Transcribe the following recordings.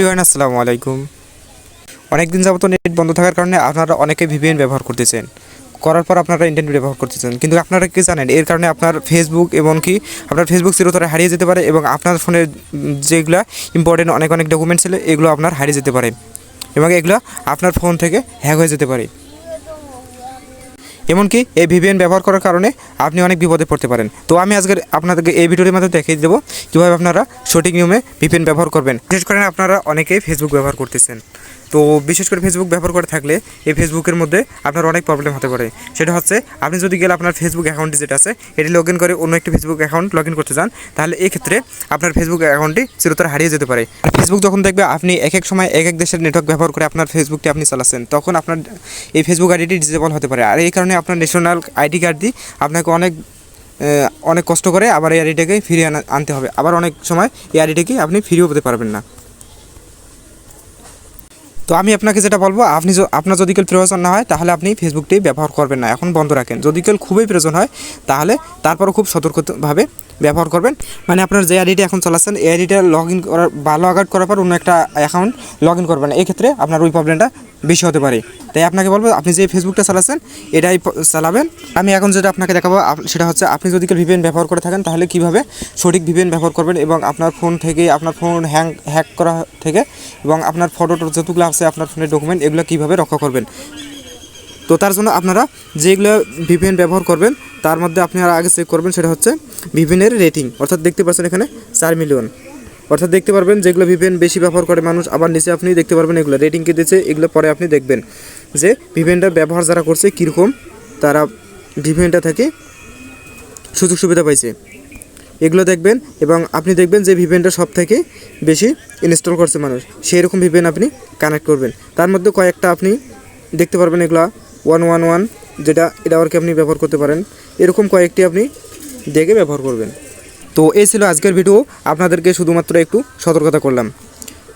Everyone, আসসালামু আলাইকুম। অনেকদিন যাবত নেট বন্ধ থাকার কারণে আপনারা অনেকে ভিপিএন ব্যবহার করতেছেন। করার পর আপনারা ইন্টারনেট ব্যবহার করতেছেন। কিন্তু আপনারা কি জানেন, এর কারণে আপনার ফেসবুক এবং কি আপনার ফেসবুক চিরতরে হারিয়ে যেতে পারে এবং আপনার ফোনের যেগুলো ইম্পর্টেন্ট অনেক অনেক ডকুমেন্টস ছিল, এগুলো আপনার হারিয়ে যেতে পারে এবং এগুলো আপনার ফোন থেকে হ্যাক হয়ে যেতে পারে। এমনকি এই ভিভিএন ব্যবহার করার কারণে আপনি অনেক বিপদে পড়তে পারেন। তো আমি আজকে আপনাদেরকে এই ভিডিওর মাধ্যমে দেখিয়ে দেবো কীভাবে আপনারা সঠিক নিয়মে ভিপিএন ব্যবহার করবেন। বিশেষ করে আপনারা অনেকেই ফেসবুক ব্যবহার করতেছেন। তো বিশেষ করে ফেসবুক ব্যবহার করে থাকলে এই ফেসবুকের মধ্যে আপনার অনেক প্রবলেম হতে পারে। সেটা হচ্ছে, আপনি যদি গেলে আপনার ফেসবুক অ্যাকাউন্টটি যেটা আছে, এটি লগ করে অন্য একটি ফেসবুক অ্যাকাউন্ট লগ করতে চান, তাহলে এই ক্ষেত্রে আপনার ফেসবুক অ্যাকাউন্টটি চিরতরে হারিয়ে যেতে পারে। ফেসবুক যখন দেখবে আপনি এক এক সময় এক এক দেশের নেটওয়ার্ক ব্যবহার করে আপনার ফেসবুকটি আপনি চালাচ্ছেন, তখন আপনার এই ফেসবুক আইডিটি ডিসেবল হতে পারে। আর এই কারণে আপনার ন্যাশনাল আইডি কার্ড দিয়ে আপনাকে অনেক অনেক কষ্ট করে আবার এই আইডিটাকে ফিরিয়ে আনা- আনতে হবে। আবার অনেক সময় এই আইডিটাকে আপনি ফিরিয়েও পেতে পারবেন না। তো আমি আপনাকে যেটা বলব, আপনি আপনার যদি কেউ প্রয়োজন না হয়, তাহলে আপনি ফেসবুকটি ব্যবহার করবেন না। এখন বন্ধ রাখেন। যদি কেউ খুবই প্রয়োজন হয়, তাহলে তারপরও খুব সতর্কভাবে ব্যবহার করবেন। মানে আপনার যে আইডিটা এখন চলাচ্ছেন, এই আইডিটা লগ ইন করার বা লগ আউট করার পর অন্য একটা অ্যাকাউন্ট লগ ইন করবেন। এক্ষেত্রে ক্ষেত্রে আপনার ওই প্রবলেমটা বেশি হতে পারে। তাই আপনাকে বলব, আপনি যে ফেসবুকটা চালাচ্ছেন, এটাই চালাবেন। আমি এখন যেটা আপনাকে দেখাবো সেটা হচ্ছে আপনি যদি কেউ ভিপিএন ব্যবহার করে থাকেন, তাহলে কীভাবে সঠিক ভিপিএন ব্যবহার করবেন এবং আপনার ফোন থেকে, আপনার ফোন হ্যাং হ্যাক করা থেকে এবং আপনার ফটো যতগুলো আছে, আপনার ফোনের ডকুমেন্ট এগুলো কীভাবে রক্ষা করবেন। তো তার জন্য আপনারা যেগুলো ভিপিএন ব্যবহার করবেন, তার মধ্যে আপনারা আগে চেক করবেন, সেটা হচ্ছে ভিপিএনের রেটিং অর্থাৎ দেখতে পাচ্ছেন এখানে চার মিলিয়ন অর্থাৎ দেখতে পারবেন যেগুলো ভিপিএন বেশি ব্যবহার করে মানুষ, আবার নিচে আপনি দেখতে পারবেন এগুলো। রেটিং কে দিয়েছে, এগুলো পরে আপনি দেখবেন যে ভিপিএনটা ব্যবহার যারা করছে, কীরকম তারা ভিপিএনটা থেকে সুযোগ সুবিধা পাইছে। এগুলো দেখবেন এবং আপনি দেখবেন যে ভিপিএনটা সব থেকে বেশি ইনস্টল করছে মানুষ। সেই রকম ভিপিএন আপনি কানেক্ট করবেন। তার মধ্যে কয়েকটা আপনি দেখতে পারবেন এগুলা ওয়ান ওয়ান ওয়ান যেটা এটা আর কি আপনি ব্যবহার করতে পারেন। এরকম কয়েকটি আপনি দেখে ব্যবহার করবেন। তো এই ছিল আজকের ভিডিও আপনাদেরকে শুধুমাত্র একটু সতর্কতা করলাম।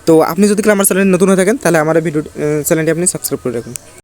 তো আপনি যদি আমার চ্যানেলটি নতুন হয়ে থাকেন, তাহলে আমার ভিডিও চ্যানেলটি আপনি সাবস্ক্রাইব করে রাখুন।